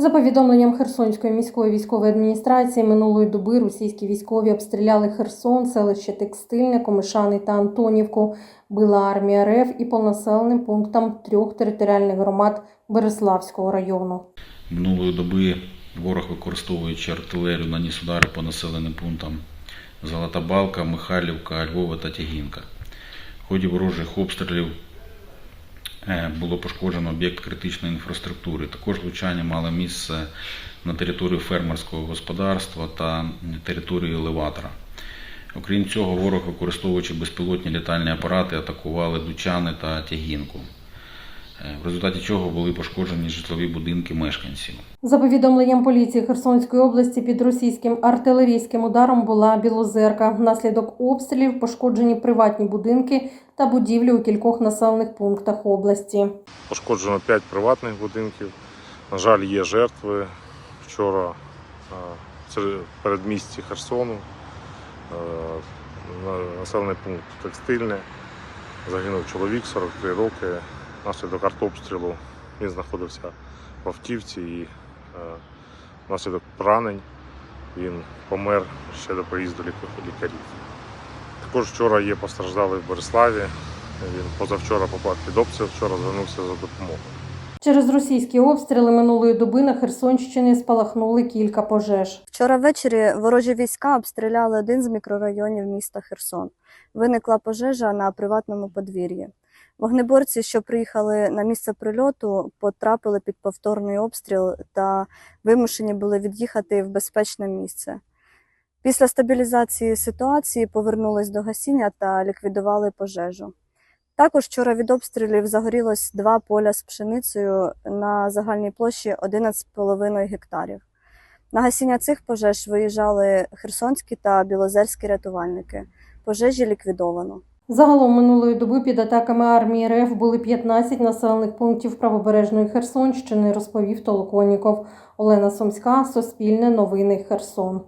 За повідомленням Херсонської міської військової адміністрації, минулої доби російські військові обстріляли Херсон, селище Текстильне, Комишани та Антонівку, била армія РФ і по населеним пунктам трьох територіальних громад Береславського району. Минулої доби ворог, використовуючи артилерію, наніс удари по населеним пунктам Золота Балка, Михайлівка, Львова та Тягінка. В ході ворожих обстрілів було пошкоджено об'єкт критичної інфраструктури. Також влучання мало місце на територію фермерського господарства та території елеватора. Окрім цього, ворог, використовуючи безпілотні літальні апарати, атакували Дучани та Тягінку. Е, В результаті чого були пошкоджені житлові будинки мешканців. За повідомленням поліції Херсонської області, під російським артилерійським ударом була Білозерка. Внаслідок обстрілів пошкоджені приватні будинки та будівлі у кількох населених пунктах області. Пошкоджено 5 приватних будинків. На жаль, є жертви. Вчора е, це передмісті Херсону, е, населений пункт Текстильне. Загинув чоловік 43 роки. Внаслідок артобстрілу він знаходився в автівці і е, внаслідок поранень він помер ще до приїзду лік- лікарів. Також вчора є постраждалий в Бориславі. Він позавчора попав під обстріл, вчора звернувся за допомогою. Через російські обстріли минулої доби на Херсонщині спалахнули кілька пожеж. Вчора ввечері ворожі війська обстріляли один з мікрорайонів міста Херсон. Виникла пожежа на приватному подвір'ї. Вогнеборці, що приїхали на місце прильоту, потрапили під повторний обстріл та вимушені були від'їхати в безпечне місце. Після стабілізації ситуації повернулись до гасіння та ліквідували пожежу. Також вчора від обстрілів загорілось два поля з пшеницею на загальній площі 11,5 гектарів. На гасіння цих пожеж виїжджали херсонські та білозерські рятувальники. Пожежі ліквідовано. Загалом минулої доби під атаками армії РФ були 15 населених пунктів правобережної Херсонщини, розповів Толоконіков. Олена Сумська, Суспільне новини Херсон.